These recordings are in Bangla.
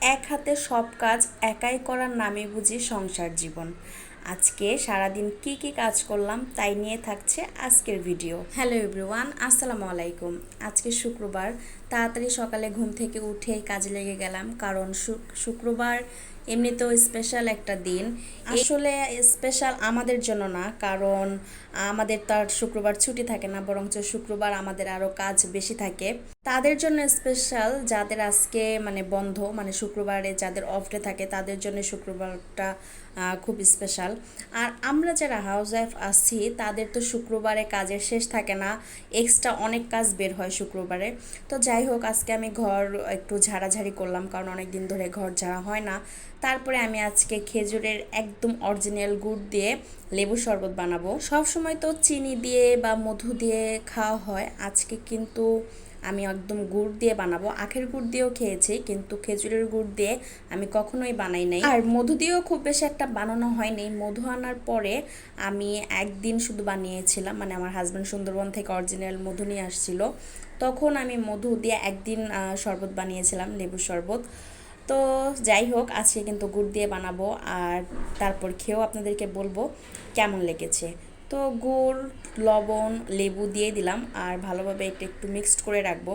এক হাতে সব কাজ একাই করার নামে বুঝি সংসার জীবন। আজকে সারাদিন কি কি কাজ করলাম তাই নিয়ে থাকছে আজকের ভিডিও। হ্যালো এভরিওয়ান আসসালামু আলাইকুম। আজকে শুক্রবার তাড়াতাড়ি সকালে ঘুম থেকে উঠে কাজে লেগে গেলাম, কারণ শুক- শুক্রবার এমনিতেও স্পেশাল একটা দিন। আসলে স্পেশাল আমাদের জন্য না, কারণ আমাদের তো আর শুক্রবার ছুটি থাকে না, বরঞ্চ শুক্রবার আমাদের আরও কাজ বেশি থাকে। তাদের জন্য স্পেশাল যাদের আজকে মানে বন্ধ মানে শুক্রবারে যাদের অফ ডে থাকে, তাদের জন্য শুক্রবারটা খুব স্পেশাল আর আমরা যারা হাউস ওয়াইফ আছি, তাদের তো শুক্রবারে কাজের শেষ থাকে না এক্সট্রা অনেক কাজ বের হয় শুক্রবারে। তো যাই হোক, আজকে আমি ঘর একটু ঝাড়াঝাড়ি করলাম, কারণ অনেক দিন ধরে ঘর ঝাড়া হয় না। তারপরে আমি আজকে খেজুরের একদম অরিজিনাল গুড় দিয়ে লেবু শরবত বানাবো। সব সময় তো চিনি দিয়ে বা মধু দিয়ে খাওয়া হয়, আজকে কিন্তু আমি একদম গুড় দিয়ে বানাবো। আখের গুড় দিয়েও খেয়েছি, কিন্তু খেজুরের গুড় দিয়ে আমি কখনোই বানাই নাই। আর মধু দিয়েও খুব বেশি একটা বানানো হয়নি। মধু আনার পরে আমি একদিন শুধু বানিয়েছিলাম মানে আমার হাজব্যান্ড সুন্দরবন থেকে অরিজিনাল মধু নিয়ে আসছিল। তখন আমি মধু দিয়ে একদিন শরবত বানিয়েছিলাম, লেবুর শরবত। তো যাই হোক, আজকে কিন্তু গুড় দিয়ে বানাবো। আর তারপর খেয়েও আপনাদেরকে বলব কেমন লেগেছে। তো গুড়, লবণ, লেবু দিয়ে দিলাম আর ভালোভাবে এটা একটু মিক্সড করে রাখব।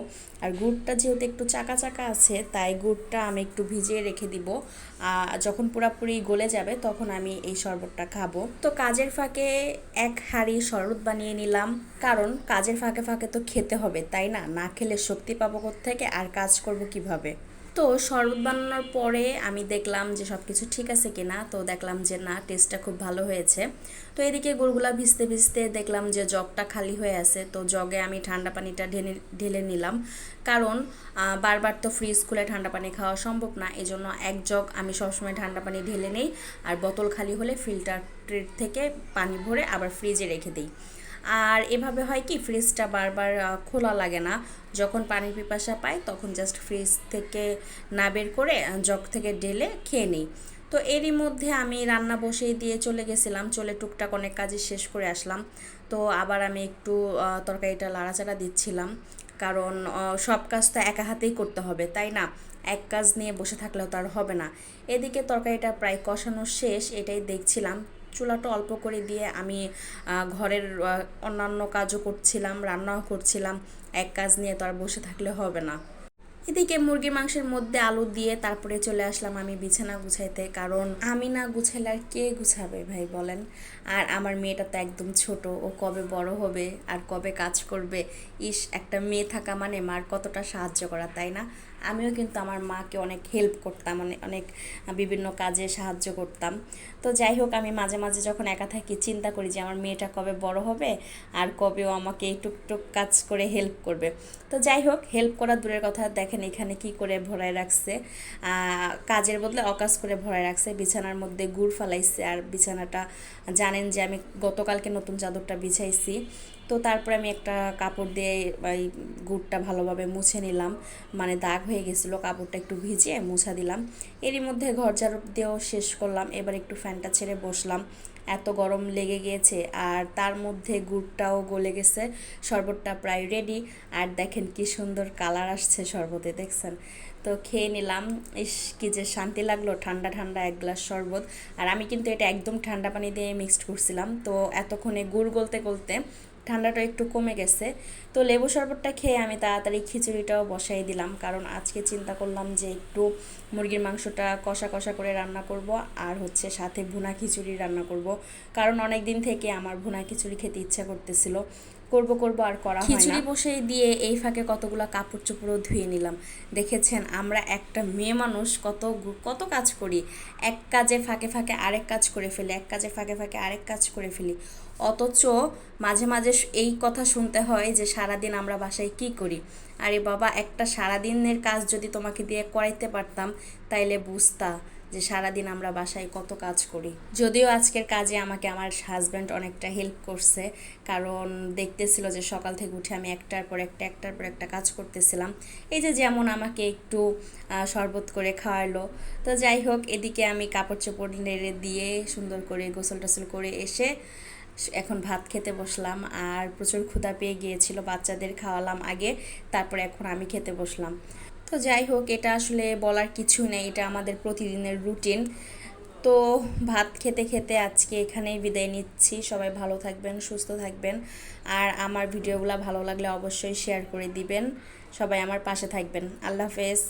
আর গুড়টা যেহেতু একটু চাকা চাকা আছে, তাই গুড়টা আমি একটু ভিজিয়ে রেখে দিব। যখন পুরাপুরি গলে যাবে তখন আমি এই শরবতটা খাব। তো কাজের ফাঁকে এক হাঁড়ি শরবত বানিয়ে নিলাম। কারণ কাজের ফাঁকে ফাঁকে তো খেতে হবে, তাই না? না খেলে শক্তি পাবো থেকে আর কাজ করব কীভাবে? তো শরবত বানানোর পরে আমি দেখলাম যে সব কিছু ঠিক আছে কিনা, তো দেখলাম যে না টেস্টটা খুব ভালো হয়েছে। তো এদিকে গুড়গুলা ভিজতে ভিজতে দেখলাম যে জগটা খালি হয়ে আছে, তো জগে আমি ঠান্ডা পানিটা ঢেলে ঢেলে নিলাম। কারণ বারবার তো ফ্রিজ খুলে ঠান্ডা পানি খাওয়া সম্ভব না এই জন্য এক জগ আমি সবসময় ঠান্ডা পানি ঢেলে নেই। আর বোতল খালি হলে ফিল্টার থেকে পানি ভরে আবার ফ্রিজে রেখে দিই। আর এভাবে হয় কি ফ্রিজটা বারবার খোলা লাগে না। যখন পানির পিপাসা পাই, তখন জাস্ট ফ্রিজ থেকে না বের করে জগ থেকে ঢেলে খেয়ে নিই। তো এরই মধ্যে আমি রান্না বসিয়ে দিয়ে চলে গেছিলাম, চলে টুকটাক অনেক কাজই শেষ করে আসলাম। তো আবার আমি একটু তরকারিটা লাড়াচাড়া দিচ্ছিলাম। কারণ সব কাজ তো একা হাতেই করতে হবে, তাই না? এক কাজ নিয়ে বসে থাকলেও তো আর হবে না। এদিকে তরকারিটা প্রায় কষানো শেষ, এটাই দেখছিলাম। চুলাটা অল্প করে দিয়ে আমি ঘরের অন্যান্য কাজও করছিলাম, রান্নাও করছিলাম। এক কাজ নিয়ে তো আর বসে থাকলে হবে না। এদিকে মুরগির মাংসের মধ্যে আলু দিয়ে তারপরে চলে আসলাম আমি বিছানা গুছাইতে, কারণ আমি না গুছাইলে আর কে গুছাবে ভাই বলেন? আর আমার মেয়েটা তো একদম ছোট, ও কবে বড় হবে আর কবে কাজ করবে? ইস, একটা মেয়ে থাকা মানে মার কতটা সাহায্য করা, তাই না? আমিও কিন্তু আমার মাকে অনেক হেল্প করতাম অনেক অনেক বিভিন্ন কাজে সাহায্য করতাম। তো যাই হোক, আমি মাঝে মাঝে যখন একা থাকি চিন্তা করি যে আমার মেয়েটা কবে বড় হবে আর কবেও আমাকে এই টুকটুক কাজ করে হেল্প করবে। তো যাই হোক হেল্প করা দূরের কথা দেখেন এখানে কি করে ভরায় রাখছে। কাজের বদলে অকাজ করে ভরায় রাখছে, বিছানার মধ্যে গুড় ফালাইছে। আর বিছানাটা জানেন যে আমি গতকালকে নতুন চাদরটা বিছাইছি। তো তারপরে আমি একটা কাপড় দিয়ে ওই গুড়টা ভালোভাবে মুছে নিলাম। মানে দাগ হয়ে গেছিল, কাপড়টা একটু ভিজিয়ে মুছা দিলাম। এরই মধ্যে ঘর ঝাড়ু দিয়েও শেষ করলাম, এবার একটু ফ্যানটা ছেড়ে বসলাম। এত গরম লেগে গিয়েছে আর তার মধ্যে গুড়টাও গলে গেছে, শরবতটা প্রায় রেডি আর দেখেন কি সুন্দর কালার আসছে শরবতে, দেখছেন? তো খেয়ে নিলাম, ইস কি যে শান্তি লাগল, ঠান্ডা ঠান্ডা এক গ্লাস শরবত। আর আমি কিন্তু এটা একদম ঠান্ডা পানি দিয়ে মিক্সড করছিলাম। তো এতক্ষণে গুড় গলতে গলতে ঠান্ডাটা একটু কমে গেছে। তো লেবু শরবতটা খেয়ে আমি তাড়াতাড়ি খিচুড়িটাও বসাই দিলাম। কারণ আজকে চিন্তা করলাম যে একটু মুরগির মাংসটা কষা কষা করে রান্না করব আর হচ্ছে সাথে ভুনা খিচুড়ি রান্না করব। কারণ অনেক দিন থেকে আমার ভুনা খিচুড়ি খেতে ইচ্ছা করতেছিল। করব করব আর করা হয় খিচুড়ি বসেই দিয়ে এই ফাঁকে কতগুলো কাপড় চোপড়ও ধুয়ে নিলাম। দেখেছেন, আমরা একটা মেয়ে মানুষ, কত কত কাজ করি। এক কাজে ফাঁকে ফাঁকে আরেক কাজ করে ফেলি, এক কাজে ফাঁকে ফাঁকে আরেক কাজ করে ফেলি। অথচ মাঝে মাঝে এই কথা শুনতে হয় যে সারাদিন আমরা বাসায় কি করি? আরে বাবা, একটা সারাদিনের কাজ যদি তোমাকে দিয়ে করাইতে পারতাম, তাইলে বুঝতা। যে সারাদিন আমরা বাসায় কত কাজ করি। যদিও আজকের কাজে আমাকে আমার হাজব্যান্ড অনেকটা হেল্প করছে, কারণ দেখতেছিল যে সকাল থেকে উঠে আমি একটার পর একটা, একটার পর একটা কাজ করতেছিলাম। এই যে যেমন আমাকে একটু শরবত করে খাওয়ালো। তো যাই হোক, এদিকে আমি কাপড় চোপড় নেড়ে দিয়ে সুন্দর করে গোসল টোসল করে এসে এখন ভাত খেতে বসলাম। আর প্রচুর ক্ষুধা পেয়ে গিয়েছিল, বাচ্চাদের খাওয়ালাম আগে, তারপরে এখন আমি খেতে বসলাম। তো যাই হোক, এটা আসলে বলার কিছু নেই, এটা আমাদের প্রতিদিনের রুটিন তো ভাত খেতে খেতে আজকে এখানেই বিদায় নিচ্ছি। সবাই ভালো থাকবেন, সুস্থ থাকবেন। আর আমার ভিডিওগুলো ভালো লাগলে অবশ্যই শেয়ার করে দিবেন। সবাই আমার পাশে থাকবেন। আল্লাহ হাফেজ।